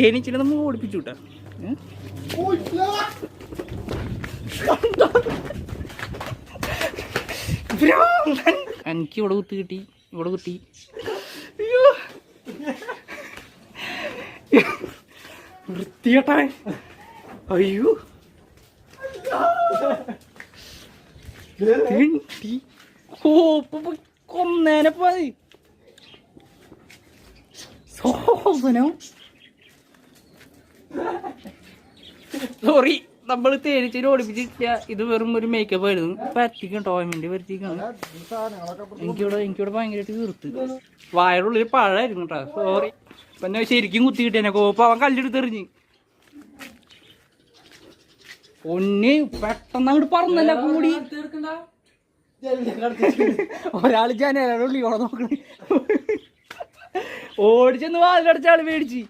തേനീച്ചിനെ നമ്മൾ ഓടിപ്പിച്ചു. എനിക്ക് ഇവിടെ കുത്തി കിട്ടി ഇവിടെ കുത്തി. അയ്യോ. വൃത്തിയട്ടെ അയ്യോ. കൊന്നേനെ പോയി. സോസനോ സോറി നമ്മൾ തേനീച്ചിനെ ഓടിപ്പിച്ചിട്ടില്ല. ഇത് വെറും ഒരു മേക്കപ്പ് ആയിരുന്നു. പറ്റിക്കണം ടോമിന്റെ പറ്റിക്കാണ് എനിക്കിവിടെ എനിക്കിവിടെ ഭയങ്കരമായിട്ട് തീർത്ത് വായറുള്ളിൽ പഴമായിരുന്നു കേട്ടോ. സോറി പിന്നെ ശരിക്കും കുത്തി കിട്ടിയെന്നെ കോപ്പ അവൻ കല്ലെടുത്തെറിഞ്ഞ് പൊന്നെ പെട്ടെന്ന് അങ്ങോട്ട് പറഞ്ഞല്ല കൂടി ഒരാൾ ജനലുള്ളി ഓടെ നോക്കണേ. ഓടിച്ചെന്ന് വാതിലടച്ച ആൾ മേടിച്ച്.